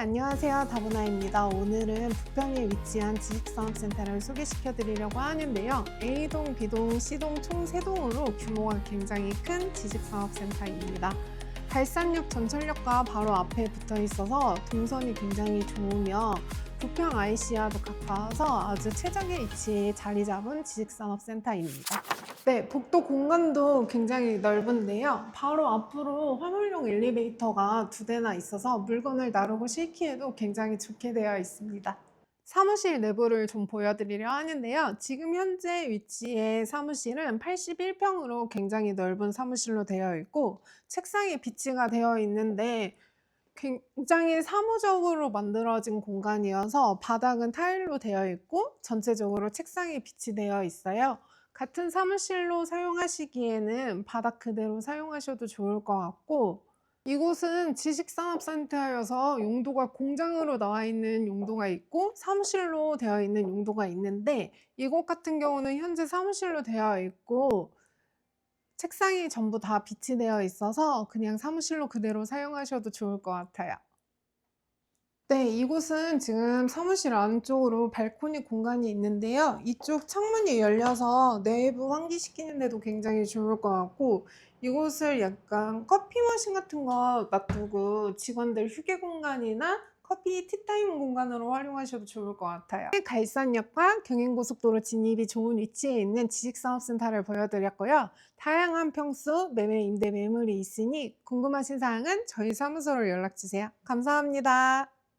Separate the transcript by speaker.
Speaker 1: 안녕하세요. 다보나입니다. 오늘은 부평에 위치한 지식산업센터를 소개시켜 드리려고 하는데요. A동, B동, C동 총 3동으로 규모가 굉장히 큰 지식산업센터입니다. 발산역 전철역과 바로 앞에 붙어 있어서 동선이 굉장히 좋으며 부평 IC와도 가까워서 아주 최적의 위치에 자리 잡은 지식산업센터입니다. 네, 복도 공간도 굉장히 넓은데요. 바로 앞으로 화물용 엘리베이터가 두 대나 있어서 물건을 나르고 싣기에도 굉장히 좋게 되어 있습니다. 사무실 내부를 좀 보여드리려 하는데요. 지금 현재 위치의 사무실은 81평으로 굉장히 넓은 사무실로 되어 있고 책상이 비치가 되어 있는데 굉장히 사무적으로 만들어진 공간이어서 바닥은 타일로 되어 있고 전체적으로 책상이 비치되어 있어요. 같은 사무실로 사용하시기에는 바닥 그대로 사용하셔도 좋을 것 같고 이곳은 지식산업센터여서 용도가 공장으로 나와 있는 용도가 있고 사무실로 되어 있는 용도가 있는데 이곳 같은 경우는 현재 사무실로 되어 있고 책상이 전부 다 비치되어 있어서 그냥 사무실로 그대로 사용하셔도 좋을 것 같아요. 네, 이곳은 지금 사무실 안쪽으로 발코니 공간이 있는데요. 이쪽 창문이 열려서 내부 환기시키는데도 굉장히 좋을 것 같고, 이곳을 약간 커피 머신 같은 거 놔두고 직원들 휴게 공간이나 커피 티타임 공간으로 활용하셔도 좋을 것 같아요. 갈산역과 경인고속도로 진입이 좋은 위치에 있는 지식산업센터를 보여드렸고요. 다양한 평수, 매매, 임대 매물이 있으니 궁금하신 사항은 저희 사무소로 연락주세요. 감사합니다.